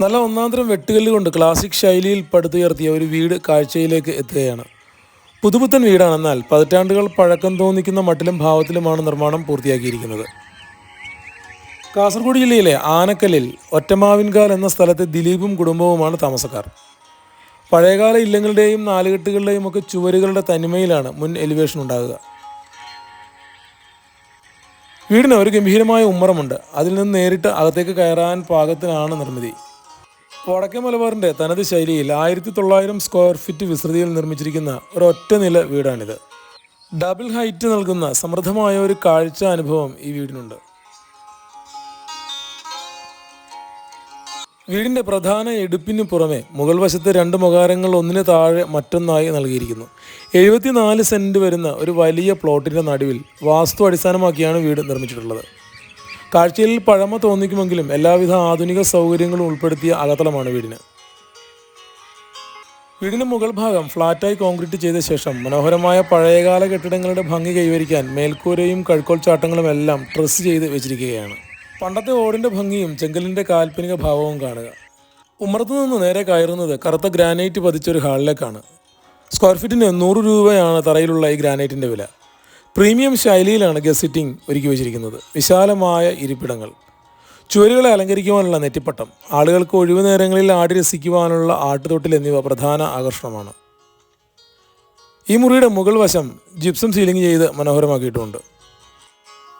നല്ല ഒന്നാന്തരം വെട്ടുകല്ല് കൊണ്ട് ക്ലാസിക് ശൈലിയിൽ പടുത്തുയർത്തിയ ഒരു വീട് കാഴ്ചയിലേക്ക് എത്തുകയാണ്. പുതുപുത്തൻ വീടാണെന്നാൽ പതിറ്റാണ്ടുകൾ പഴക്കം തോന്നിക്കുന്ന മട്ടിലും ഭാവത്തിലുമാണ് നിർമ്മാണം പൂർത്തിയാക്കിയിരിക്കുന്നത്. കാസർഗോഡ് ജില്ലയിലെ ആനക്കല്ലിൽ ഒറ്റമാവിൻകാൽ എന്ന സ്ഥലത്തെ ദിലീപും കുടുംബവുമാണ് താമസക്കാർ. പഴയകാല ഇല്ലങ്ങളുടെയും നാലുകെട്ടുകളുടെയും ഒക്കെ ചുവരുകളുടെ തനിമയിലാണ് മുൻ എലിവേഷൻ ഉണ്ടാകുക. വീടിന് ഒരു ഗംഭീരമായ ഉമ്മറമുണ്ട്. അതിൽ നിന്ന് നേരിട്ട് അകത്തേക്ക് കയറാൻ പാകത്തിനാണ് നിർമ്മിതി. വടക്കേ മലബാറിന്റെ തനത് ശൈലിയിൽ ആയിരത്തി തൊള്ളായിരം സ്ക്വയർ ഫീറ്റ് വിസ്തൃതിയിൽ നിർമ്മിച്ചിരിക്കുന്ന ഒരൊറ്റ നില വീടാണിത്. ഡബിൾ ഹൈറ്റ് നൽകുന്ന സമൃദ്ധമായ ഒരു കാഴ്ച അനുഭവം ഈ വീടിനുണ്ട്. വീടിന്റെ പ്രധാന എടുപ്പിന് പുറമെ മുകൾ വശത്ത് രണ്ട് മുഖാരങ്ങൾ ഒന്നിന് താഴെ മറ്റൊന്നായി നൽകിയിരിക്കുന്നു. എഴുപത്തിനാല് സെന്റ് വരുന്ന ഒരു വലിയ പ്ലോട്ടിന്റെ നടുവിൽ വാസ്തു അടിസ്ഥാനമാക്കിയാണ് വീട് നിർമ്മിച്ചിട്ടുള്ളത്. കാഴ്ചയിൽ പഴമ തോന്നിക്കുമെങ്കിലും എല്ലാവിധ ആധുനിക സൗകര്യങ്ങളും ഉൾപ്പെടുത്തിയ അകത്തളമാണ് വീടിന്. വീടിന്റെ മുകൾ ഭാഗം ഫ്ലാറ്റായി കോൺക്രീറ്റ് ചെയ്ത ശേഷം മനോഹരമായ പഴയകാല കെട്ടിടങ്ങളുടെ ഭംഗി കൈവരിക്കാൻ മേൽക്കൂരയും കഴുക്കോൾ ചാട്ടങ്ങളും എല്ലാം ട്രസ് ചെയ്ത് വെച്ചിരിക്കുകയാണ്. പണ്ടത്തെ ഓടിന്റെ ഭംഗിയും ചെങ്കലിന്റെ കാൽപ്പനിക ഭാവവും കാണുക. ഉമ്മറത്തു നിന്ന് നേരെ കയറുന്നത് കറുത്ത ഗ്രാനൈറ്റ് പതിച്ചൊരു ഹാളിലേക്കാണ്. സ്ക്വയർ ഫീറ്റിന് നൂറ് രൂപയാണ് തറയിലുള്ള ഈ ഗ്രാനൈറ്റിന്റെ വില. പ്രീമിയം ശൈലിയിലാണ് ഗസ് സിറ്റിംഗ് ഒരുക്കി വെച്ചിരിക്കുന്നത്. വിശാലമായ ഇരിപ്പിടങ്ങൾ. ചുവരുകളെ അലങ്കരിക്കുവാനുള്ള നെറ്റിപ്പട്ടം. ആളുകൾക്ക് ഒഴിവു നേരങ്ങളിൽ ആടി രസിക്കുവാനുള്ള ആട്ടുതൊട്ടിൽ എന്നിവ പ്രധാന ആകർഷണമാണ്. ഈ മുറിയുടെ മുകൾ വശം ജിപ്സം സീലിംഗ് ചെയ്ത് മനോഹരമാക്കിയിട്ടുമുണ്ട്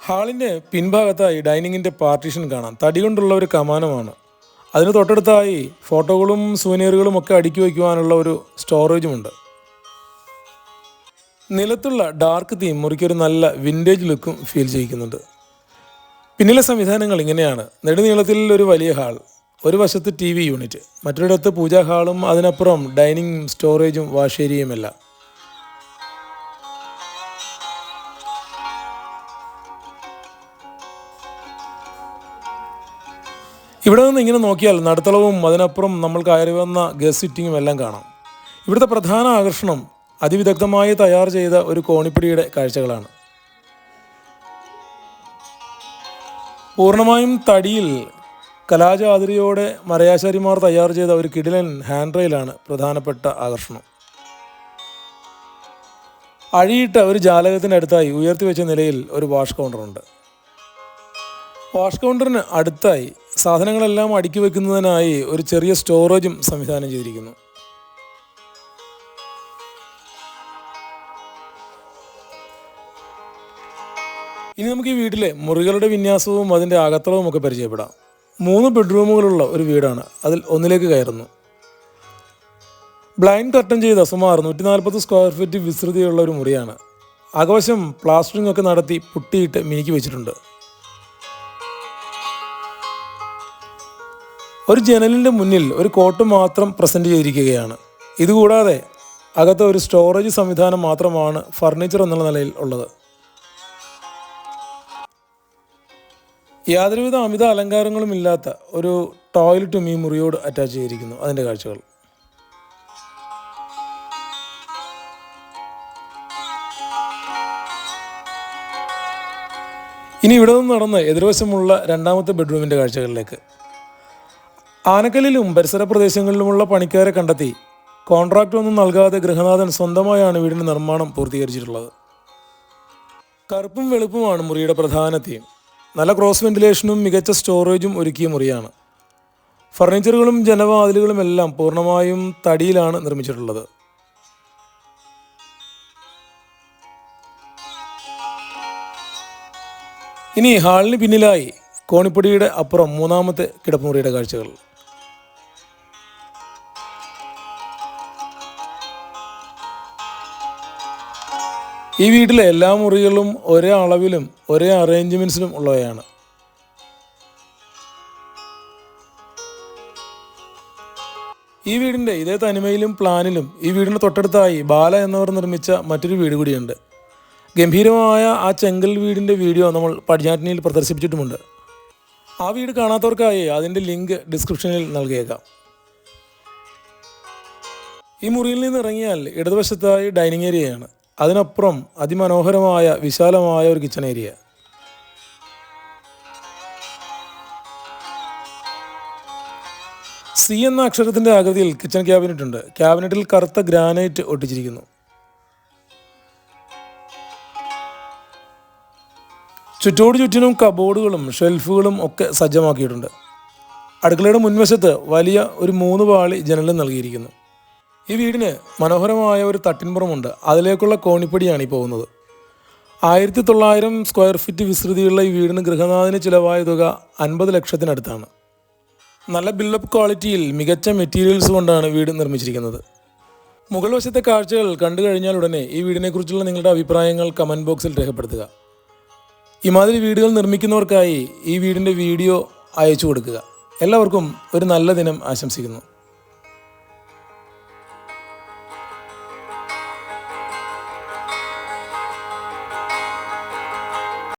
ഹാളിന്റെ പിൻഭാഗത്തായി ഡൈനിങ്ങിന്റെ പാർട്ടീഷൻ കാണാം. തടി കൊണ്ടുള്ള ഒരു കമാനമാണ്. അതിന് തൊട്ടടുത്തായി ഫോട്ടോകളും സൂനിയറുകളും ഒക്കെ അടുക്കി വയ്ക്കുവാനുള്ള ഒരു സ്റ്റോറേജുമുണ്ട്. നിലത്തുള്ള ഡാർക്ക് തീം മുറിക്കൊരു നല്ല വിന്റേജ് ലുക്കും ഫീൽ ചെയ്യിക്കുന്നുണ്ട്. പിന്നിലെ സംവിധാനങ്ങൾ ഇങ്ങനെയാണ്. നെടുനീളത്തിൽ ഒരു വലിയ ഹാൾ ഒരു വശത്ത് ടി വി യൂണിറ്റ് മറ്റൊരിടത്ത് പൂജാ ഹാളും അതിനപ്പുറം ഡൈനിങ് സ്റ്റോറേജും വാഷേരിയുമെല്ലാം ഇവിടെ നിന്ന് ഇങ്ങനെ നോക്കിയാൽ നടുത്തളവും അതിനപ്പുറം നമ്മൾ കയറി വന്ന ഗസ്റ്റ് സിറ്റിങ്ങും എല്ലാം കാണാം. ഇവിടുത്തെ പ്രധാന ആകർഷണം അതിവിദഗ്ധമായി തയ്യാർ ചെയ്ത ഒരു കോണിപ്പിടിയുടെ കാഴ്ചകളാണ്. പൂർണമായും തടിയിൽ കലാചാതുരിയോടെ മരയാശാരിമാർ തയ്യാർ ചെയ്ത ഒരു കിടിലൻ ഹാൻഡ് റെയിലാണ് പ്രധാനപ്പെട്ട ആകർഷണം. അഴിയിട്ട ഒരു ജാലകത്തിന്റെ അടുത്തായി ഉയർത്തി വെച്ച നിലയിൽ ഒരു വാഷ് കൗണ്ടറുണ്ട്. വാഷ് കൗണ്ടറിന് അടുത്തായി സാധനങ്ങളെല്ലാം അടുക്കി വെക്കുന്നതിനായി ഒരു ചെറിയ സ്റ്റോറേജും സംവിധാനം ചെയ്തിരിക്കുന്നു. ഇനി നമുക്ക് ഈ വീട്ടിലെ മുറികളുടെ വിന്യാസവും അതിന്റെ അകത്തളവും ഒക്കെ പരിചയപ്പെടാം. മൂന്ന് ബെഡ്റൂമുകളുള്ള ഒരു വീടാണ്. അതിൽ ഒന്നിലേക്ക് കയറുന്നു. ബ്ലൈൻഡ് കർട്ടൻ ചെയ്ത സുമാർ നൂറ്റി നാൽപ്പത് സ്ക്വയർ ഫീറ്റ് വിസ്തൃതിയുള്ള ഒരു മുറിയാണ്. അകവശം പ്ലാസ്റ്ററിംഗ് ഒക്കെ നടത്തി പുട്ടിയിട്ട് മിനുക്കി വെച്ചിട്ടുണ്ട്. ഒരു ജനലിന്റെ മുന്നിൽ ഒരു കോട്ട് മാത്രം പ്രസന്റ് ചെയ്തിരിക്കുകയാണ്. ഇതുകൂടാതെ അകത്ത് ഒരു സ്റ്റോറേജ് സംവിധാനം മാത്രമാണ് ഫർണിച്ചർ എന്നുള്ള നിലയിൽ ഉള്ളത്. യാതൊരുവിധ അമിത അലങ്കാരങ്ങളും ഇല്ലാത്ത ഒരു ടോയ്ലറ്റും ഈ മുറിയോട് അറ്റാച്ച് ചെയ്തിരിക്കുന്നു അതിന്റെ കാഴ്ചകൾ. ഇനി ഇവിടെ നിന്ന് നടന്ന് എതിർവശമുള്ള രണ്ടാമത്തെ ബെഡ്റൂമിന്റെ കാഴ്ചകളിലേക്ക്. ആനക്കല്ലിലും പരിസര പ്രദേശങ്ങളിലുമുള്ള പണിക്കാരെ കണ്ടെത്തി കോൺട്രാക്റ്റ് ഒന്നും നൽകാതെ ഗൃഹനാഥൻ സ്വന്തമായാണ് വീടിന്റെ നിർമ്മാണം പൂർത്തീകരിച്ചിട്ടുള്ളത്. കറുപ്പും വെളുപ്പുമാണ് മുറിയുടെ പ്രധാന തീം നല്ല ക്രോസ് വെന്റിലേഷനും മികച്ച സ്റ്റോറേജും ഒരുക്കിയ മുറിയാണ്. ഫർണിച്ചറുകളും ജനവാതിലുകളും എല്ലാം പൂർണമായും തടിയിലാണ് നിർമ്മിച്ചിട്ടുള്ളത്. ഇനി ഹാളിന് പിന്നിലായി കോണിപ്പൊടിയുടെ അപ്പുറം മൂന്നാമത്തെ കിടപ്പുമുറിയുടെ കാഴ്ചകൾ. ഈ വീട്ടിലെ എല്ലാ മുറികളും ഒരേ അളവിലും ഒരേ അറേഞ്ച്മെൻസിലും ഉള്ളവയാണ്. ഈ വീടിന്റെ ഇതേ തനിമയിലും പ്ലാനിലും ഈ വീടിന് തൊട്ടടുത്തായി ബാല എന്നവർ നിർമ്മിച്ച മറ്റൊരു വീട് കൂടിയുണ്ട്. ഗംഭീരമായ ആ ചെങ്കൽ വീടിന്റെ വീഡിയോ നമ്മൾ പടിഞ്ഞാറ്റിനിയിൽ പ്രദർശിപ്പിച്ചിട്ടുമുണ്ട്. ആ വീട് കാണാത്തവർക്കായി അതിന്റെ ലിങ്ക് ഡിസ്ക്രിപ്ഷനിൽ നൽകിയേക്കാം. ഈ മുറിയിൽ നിന്ന് ഇറങ്ങിയാൽ ഇടതുവശത്തായി ഡൈനിങ് ഏരിയയാണ്. അതിനപ്പുറം അതിമനോഹരമായ വിശാലമായ ഒരു കിച്ചൺ ഏരിയ സി എന്ന അക്ഷരത്തിന്റെ ആകൃതിയിൽ കിച്ചൺ ക്യാബിനറ്റ് ഉണ്ട്. ക്യാബിനറ്റിൽ കറുത്ത ഗ്രാനൈറ്റ് ഒട്ടിച്ചിരിക്കുന്നു. ചുറ്റോട് ചുറ്റിനും കബോർഡുകളും ഷെൽഫുകളും ഒക്കെ സജ്ജമാക്കിയിട്ടുണ്ട്. അടുക്കളയുടെ മുൻവശത്ത് വലിയ ഒരു മൂന്ന് പാളി ജനലും നൽകിയിരിക്കുന്നു. ഈ വീടിന് മനോഹരമായ ഒരു തട്ടിൻപുറമുണ്ട്. അതിലേക്കുള്ള കോണിപ്പടിയാണ് ഈ പോകുന്നത്. ആയിരത്തി തൊള്ളായിരം സ്ക്വയർ ഫീറ്റ് വിസ്തൃതിയുള്ള ഈ വീടിന് ഗൃഹനാഥന് ചിലവായ തുക അൻപത് ലക്ഷത്തിനടുത്താണ്. നല്ല ബിൽഡപ്പ് ക്വാളിറ്റിയിൽ മികച്ച മെറ്റീരിയൽസ് കൊണ്ടാണ് വീട് നിർമ്മിച്ചിരിക്കുന്നത്. മുകൾ വശത്തെ കാഴ്ചകൾ കണ്ടു കഴിഞ്ഞാൽ ഉടനെ ഈ വീടിനെക്കുറിച്ചുള്ള നിങ്ങളുടെ അഭിപ്രായങ്ങൾ കമന്റ് ബോക്സിൽ രേഖപ്പെടുത്തുക. ഇമാതിരി വീടുകൾ നിർമ്മിക്കുന്നവർക്കായി ഈ വീടിന്റെ വീഡിയോ അയച്ചു കൊടുക്കുക. എല്ലാവർക്കും ഒരു നല്ല ദിനം ആശംസിക്കുന്നു.